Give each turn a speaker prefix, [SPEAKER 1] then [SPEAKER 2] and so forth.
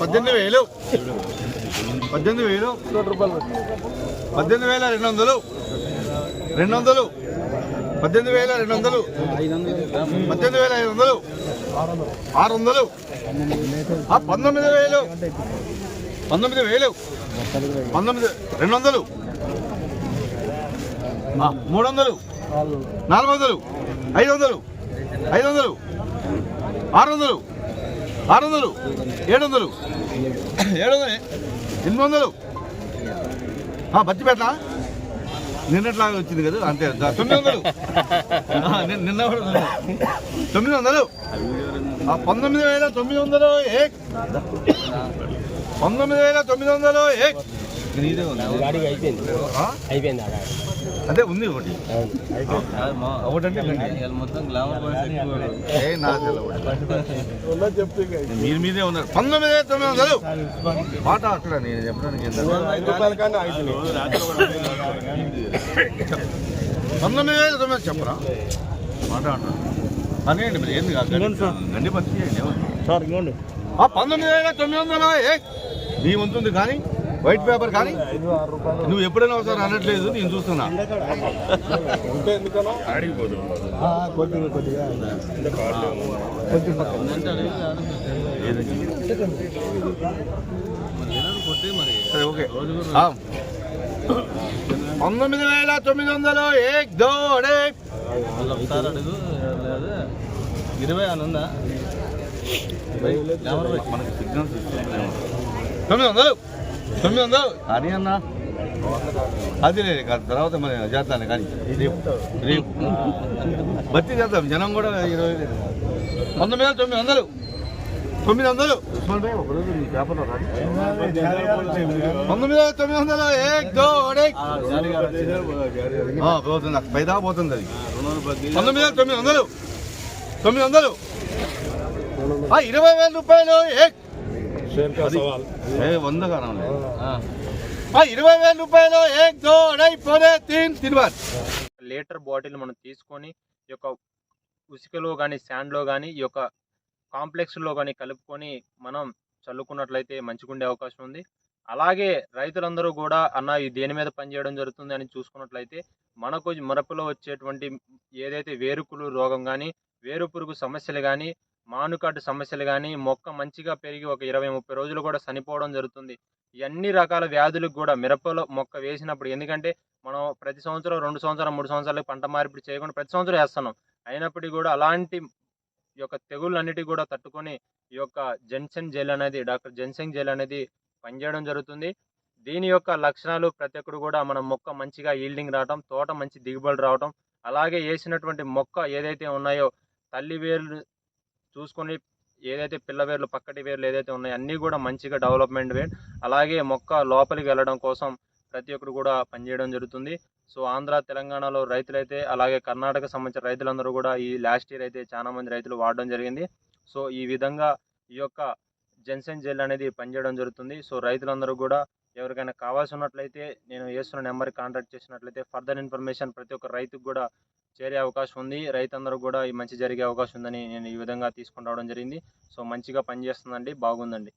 [SPEAKER 1] పద్దెనిమిది వేలు. పద్దెనిమిది వేలు. పద్దెనిమిది వేల రెండు వందలు. రెండు వందలు. పద్దెనిమిది వేల రెండు వందలు. పద్దెనిమిది వేల ఐదు వందలు. ఆరు వందలు. పంతొమ్మిది వేలు. పంతొమ్మిది వేలు. పంతొమ్మిది రెండు వందలు. మూడు వందలు నాలుగు. వందలు ఐదు వందలు ఐదు వందలు ఆరు వందలు ఆరు వందలు ఏడు వందలు ఏడు వందలు ఎనిమిది వందలు ఆ, బత్తిపేట నిన్నట్లాగా వచ్చింది కదా అంతే. తొమ్మిది వందలు నిన్న. తొమ్మిది వందలు పంతొమ్మిది వేల తొమ్మిది వందలు ఏ పంతొమ్మిది వేల తొమ్మిది వందలు ఏ
[SPEAKER 2] గాడికి అయిపోయింది
[SPEAKER 1] అదే ఉంది ఒకటి. ఒకటంటే. మీరు మీదే ఉన్నారు. పంతొమ్మిది వేల తొమ్మిది వందలు. మాట అక్కడ నేను చెప్పడానికి పంతొమ్మిది వేల తొమ్మిది వందలు చెప్పరా? మాట అంటారు అనేయండి మరి ఏంది కాదు? గండి పత్తి చేయండి ఎవరు?
[SPEAKER 2] సార్ ఇంకోండి.
[SPEAKER 1] ఆ పంతొమ్మిది వేల తొమ్మిది వందలు ఏ? నీ ఉంటుంది కానీ వైట్ పేపర్ కానీ? నువ్వు ఎప్పుడైనా ఒకసారి అనట్లేదు నేను చూస్తున్నా. పంతొమ్మిది వేల తొమ్మిది వందలు ఏక్ దోడే.
[SPEAKER 3] ఇరవై అని ఉందా
[SPEAKER 1] తొమ్మిది వందలు? తొమ్మిది వందలు? కానీ అన్న. అది లేదు కాదు తర్వాత మరి చేస్తాను కానీ. రేపు రేపు. బత్తి చేద్దాం జనం కూడా ఇరవై లేదు. పంతొమ్మిది వేల తొమ్మిది వందలు. తొమ్మిది వందలు. ఉస్మాన్ భాయ్ పంతొమ్మిది వేల తొమ్మిది వందలు పోతుంది నాకు పైదా పోతుంది అది. పంతొమ్మిది వేల తొమ్మిది వందలు. తొమ్మిది వందలు. ఇరవై వేల రూపాయలు ఏక్. ఏ వంద కారం ఆ. ఇరవై వేల రూపాయలు ఏక్ దో తీన్
[SPEAKER 4] లీటర్ బాటిల్ మనం తీసుకొని ఈ యొక్క ఉసికలో కానీ శాండ్లో కానీ ఈ యొక్క కాంప్లెక్స్లో కానీ కలుపుకొని మనం చల్లుకున్నట్లయితే మంచిగుండే అవకాశం ఉంది. అలాగే రైతులందరూ కూడా అన్న ఇది దేని మీద పనిచేయడం జరుగుతుంది? అని చూసుకున్నట్లయితే మనకు మిరపలో వచ్చేటువంటి ఏదైతే వేరుకులు రోగం కానీ వేరు పురుగు సమస్యలు కానీ మానుకాటు సమస్యలు కానీ మొక్క మంచిగా పెరిగి ఒక ఇరవై ముప్పై రోజులు కూడా చనిపోవడం జరుగుతుంది. అన్ని రకాల వ్యాధులకు కూడా మిరపలో మొక్క వేసినప్పుడు ఎందుకంటే మనం ప్రతి సంవత్సరం రెండు సంవత్సరం మూడు సంవత్సరాలకు పంట మార్పిడి చేయకుండా ప్రతి సంవత్సరం వేస్తున్నాం. అయినప్పటికీ కూడా అలాంటి ఈ యొక్క తెగుళ్ళన్నిటికీ కూడా తట్టుకొని ఈ యొక్క జెన్సెన్ జెల్ అనేది డాక్టర్ జెన్సెన్ జెల్ అనేది పనిచేయడం జరుగుతుంది. దీని యొక్క లక్షణాలు ప్రతి ఒక్కరు కూడా మన మొక్క మంచిగా ఈల్డింగ్ రావటం తోట మంచి దిగుబడి రావటం అలాగే వేసినటువంటి మొక్క ఏదైతే ఉన్నాయో తల్లి వేలు చూసుకొని ఏదైతే పిల్ల వేర్లు పక్కటి వేర్లు ఏదైతే ఉన్నాయో అన్నీ కూడా మంచిగా డెవలప్మెంట్ వేర్. అలాగే మొక్క లోపలికి వెళ్ళడం కోసం ప్రతి ఒక్కరు కూడా పనిచేయడం జరుగుతుంది. సో ఆంధ్ర తెలంగాణలో రైతులైతే అలాగే కర్ణాటక సంబంధించిన రైతులందరూ కూడా ఈ లాస్ట్ ఇయర్ అయితే చాలా మంది రైతులు వాడడం జరిగింది. సో ఈ విధంగా ఈ యొక్క జెన్సెన్ జెల్ అనేది పనిచేయడం జరుగుతుంది. సో రైతులందరూ కూడా ఎవరికైనా కావాల్సి ఉన్నట్లయితే నేను వేస్తున్న నెంబర్కి కాంటాక్ట్ చేసినట్లయితే ఫర్దర్ ఇన్ఫర్మేషన్ ప్రతి ఒక్క రైతుకు కూడా చేరే అవకాశం ఉంది. రైతందరూ కూడా ఈ మంచి జరిగే అవకాశం ఉందని నేను ఈ విధంగా తీసుకుని రావడం జరిగింది. సో మంచిగా పనిచేస్తుందండి. బాగుందండి.